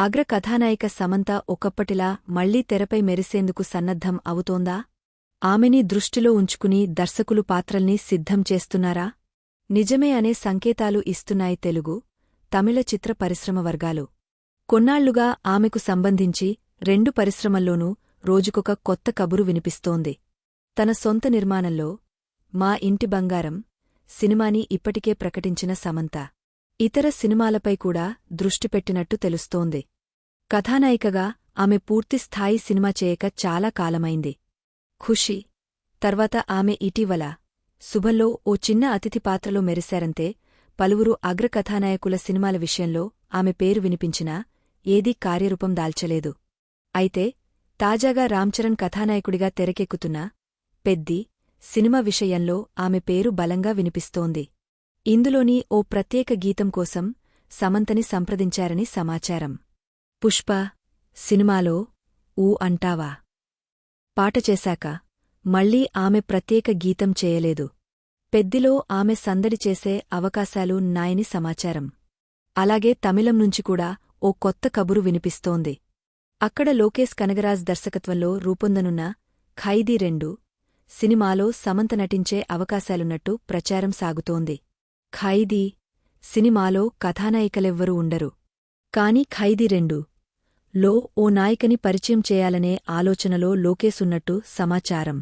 అగ్ర కథానాయిక సమంత ఒకప్పటిలా మళ్ళీ తెరపై మెరిసేందుకు సన్నద్ధం అవుతోందా? ఆమెని దృష్టిలో ఉంచుకుని దర్శకులు పాత్రల్ని సిద్ధం చేస్తున్నారా? నిజమే అనే సంకేతాలు ఇస్తున్నాయి తెలుగు తమిళ చిత్ర పరిశ్రమ వర్గాలు. కొన్నాళ్ళుగా ఆమెకు సంబంధించి రెండు పరిశ్రమల్లోనూ రోజుకొక కొత్త కబురు వినిపిస్తోంది. తన సొంత నిర్మాణంలో మా ఇంటి బంగారం సినిమాని ఇప్పటికే ప్రకటించిన సమంత. ఇతర సినిమాలపై కూడా దృష్టిపెట్టినట్టు తెలుస్తోంది. కథానాయికగా ఆమె పూర్తిస్థాయి సినిమా చేయక చాలా కాలమైంది. ఖుషి. తర్వాత ఆమె ఇటీవల శుభంలో ఓ చిన్న అతిథి పాత్రలో మెరిశారంతే పలువురు అగ్రకథానాయకుల సినిమాల విషయంలో ఆమె పేరు వినిపించినా ఏదీ కార్యరూపం దాల్చలేదు. అయితే తాజాగా రామ్చరణ్ కథానాయకుడిగా తెరకెక్కుతున్న పెద్ది సినిమా విషయంలో ఆమె పేరు బలంగా వినిపిస్తోంది. ఇందులోని ఓ ప్రత్యేక గీతం కోసం సమంతని సంప్రదించారని సమాచారం. పుష్ప సినిమాలో ఊ అంటావా? పాట చేశాక మళ్ళీ ఆమె ప్రత్యేక గీతం చేయలేదు. పెద్దిలో ఆమె సందడి చేసే అవకాశాలు నాయని సమాచారం. అలాగే తమిళం నుంచి కూడా ఓ కొత్త కబురు వినిపిస్తోంది. అక్కడ లోకేష్ కనగరాజ్ దర్శకత్వంలో రూపొందనున్న ఖైదీ రెండు సినిమాలో సమంత నటించే అవకాశాలున్నట్టు ప్రచారం సాగుతోంది. ఖైదీ సినిమాలో కథానాయికలెవ్వరూ ఉండరు. కాని ఖైదీ రెండు లో ఓ నాయకని పరిచయం చేయాలనే ఆలోచనలో లోకేసున్నట్టు సమాచారం.